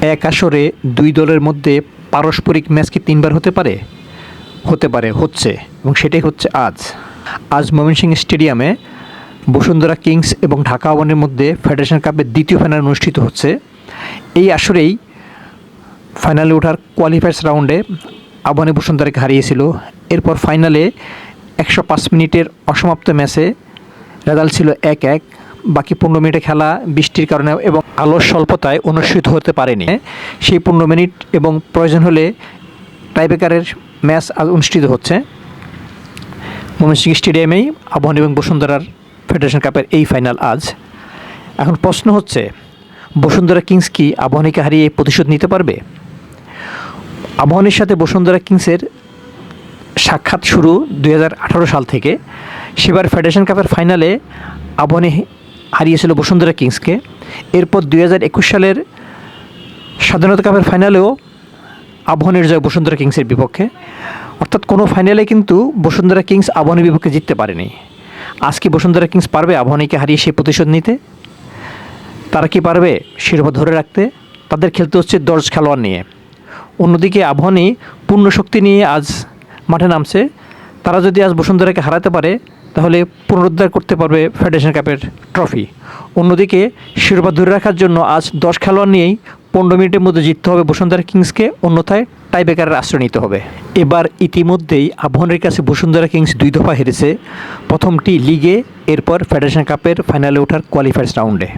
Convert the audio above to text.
এক আসরে দুই দলের মধ্যে পারস্পরিক ম্যাচ কি তিনবার হতে পারে? হতে পারে, হচ্ছে, এবং সেটাই হচ্ছে আজ। আজ ময়মনসিংহ স্টেডিয়ামে বসুন্ধরা কিংস এবং ঢাকা আবানের মধ্যে ফেডারেশন কাপের দ্বিতীয় ফাইনাল অনুষ্ঠিত হচ্ছে। এই আসরেই ফাইনালে ওঠার কোয়ালিফায়ার্স রাউন্ডে আবানি বসুন্ধরাকে হারিয়েছিল। এরপর ফাইনালে একশো পাঁচ মিনিটের অসমাপ্ত ম্যাচে রেজাল্ট ছিল এক এক। বাকি পনেরো মিনিটে খেলা বৃষ্টির কারণে এবং আলোর স্বল্পতায় অনুষ্ঠিত হতে পারেনি। সেই পনেরো মিনিট এবং প্রয়োজন হলে টাইব্রেকারের ম্যাচ অনুষ্ঠিত হচ্ছে। ময়মনসিংহ স্টেডিয়ামেই আবহান এবং বসুন্ধরার ফেডারেশন কাপের এই ফাইনাল আজ। এখন প্রশ্ন হচ্ছে, বসুন্ধরা কিংস কি আবহানীকে হারিয়ে প্রতিশোধ নিতে পারবে? আবহানীর সাথে বসুন্ধরা কিংসের সাক্ষাৎ শুরু দু হাজার আঠারো সাল থেকে। সেবার ফেডারেশন কাপের ফাইনালে আবহানী হারিয়েছিল বসুন্ধরা কিংসকে। এরপর দুই হাজার একুশ সালের স্বাধীনতা কাপের ফাইনালেও আবহানের জয় বসুন্ধরা কিংসের বিপক্ষে। অর্থাৎ কোনো ফাইনালে কিন্তু বসুন্ধরা কিংস আবহানের বিপক্ষে জিততে পারেনি। আজকে বসুন্ধরা কিংস পারবে আবহানীকে হারিয়ে সেই প্রতিশোধ নিতে? তারা কি পারবে শিরোপা ধরে রাখতে? তাদের খেলতে হচ্ছে দশ খেলোয়াড় নিয়ে। অন্যদিকে আবহানী পূর্ণ শক্তি নিয়ে আজ মাঠে নামছে। তারা যদি আজ বসুন্ধরাকে হারাতে পারে তাহলে পুনরুদ্ধার করতে পারবে ফেডারেশন কাপের ট্রফি অন্যদিকে শিরোপা ধরে রাখার জন্য আজ দশ খেলোয়াড় নিয়েই পনেরো মিনিটের মধ্যে জিততে হবে বসুন্ধরা কিংসকে, অন্যথায় টাইবেকারের আশ্রয় নিতে হবে। এবার ইতিমধ্যেই আবহানের কাছে বসুন্ধরা কিংস দুই দফা হেরেছে। প্রথমটি লিগে এরপর ফেডারেশন কাপের ফাইনালে ওঠার কোয়ালিফায়ার্স রাউন্ডে